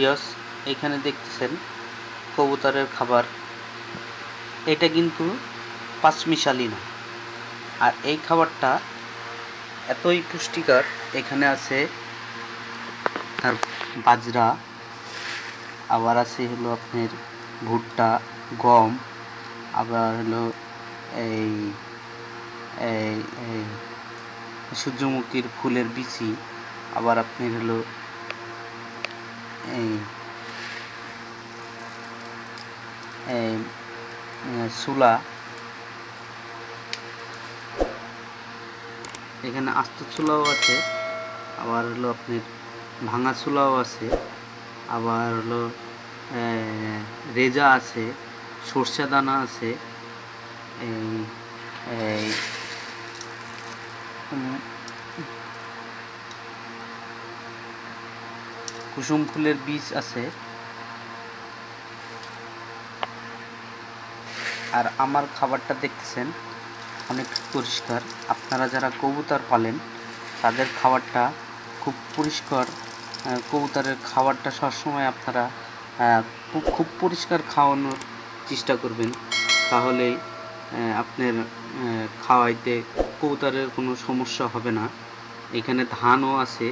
ইয়স এখানে দেখতেছেন কবুতরের খাবার। এটা কিন্তু পাঁচমিশালি না। আর এই খাবারটা এতই পুষ্টিকর, এখানে আছে তার বাজরা, আবার আছে হলো আপনার ভুট্টা, গম, আবার হলো এই সূর্যমুখীর ফুলের বিচি, আবার আপনার হলো এই সুলা এখানে আস্ত চুলাও আছে, আবার হলো আপনার ভাঙা চুলাও আছে, আবার হলো রেজা আছে, সর্ষে দানা আছে, এই এই কুসুম ফুলের বীজ আছে। আর আমার খাবারটা দেখতেছেন, অনেক পরিষ্কার। আপনারা যারা কবুতর পালেন, তাদের খাবারটা খুব পরিষ্কার কবুতরের খাবারটা সবসময় আপনারা খুব পরিষ্কার খাওয়ানোর চেষ্টা করবেন। তাহলে আপনার খাওয়াইতে কবুতরের কোনো সমস্যা হবে না। এখানে ধানও আছে